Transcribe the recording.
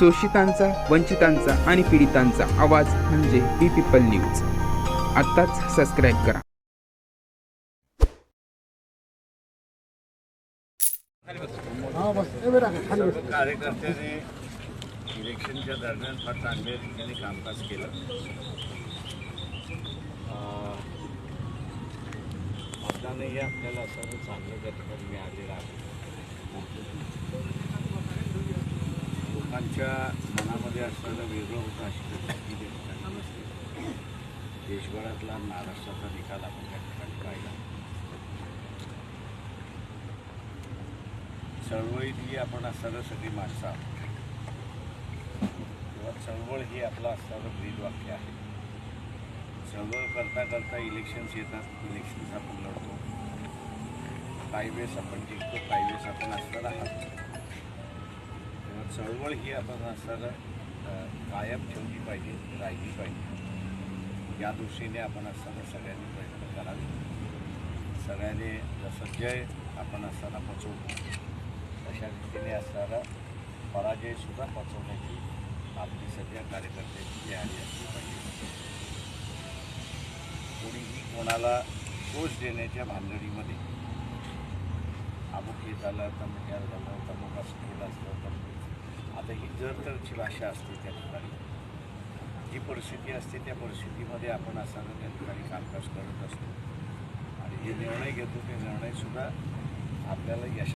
शोषितांचा वंचितांचा आणि पीडितांचा आवाज म्हणजे बी पीपल न्यूज. आत्ताच सबस्क्राईब करा. सर्व इलेक्शनच्या दरम्यान फार चांगल्या रीतीने कामकाज केलं. मतदानही आपल्याला सर्व चांगलं त्या ठिकाणी मिळालेलं आहे. लोकांच्या मनामध्ये असलेलं वेगळं होतं अशी परिस्थिती नसते देशभरातला महाराष्ट्राचा निकाल आपण त्या ठिकाणी पाहिला. चळवळीतली आपण असणारं सगळी माणसं आहोत. किंवा चळवळ ही आपलं असणारं ब्रीदवाक्य आहे. चळवळ करता करता इलेक्शन्स येतात इलेक्शन्स आपण लढतो. काही वेळेस आपण जिंकतो काही वेळेस आपण असताना हारतो चळवळ ही आपण असणारं कायम ठेवली पाहिजे राहिली पाहिजे. या दृष्टीने आपण असताना सगळ्यांनी प्रयत्न करावे. सगळ्यांनी जसं जय आपण असताना पचवतो अशा रीतीने असणारा पराजयसुद्धा पचवण्याची आपली सध्या कार्यकर्त्यांची तयारी असली पाहिजे. कोणीही कोणाला दोष देण्याच्या भानगडीमध्ये अमुक हे झालं तमुक मग झालं तमुक असं केलं असतं तर आता ही जर तरची भाषा असते त्या ठिकाणी जी परिस्थिती असते त्या परिस्थितीमध्ये आपण असताना त्या ठिकाणी कामकाज करत असतो. आणि जे निर्णय घेतो ते निर्णयसुद्धा आपल्याला यश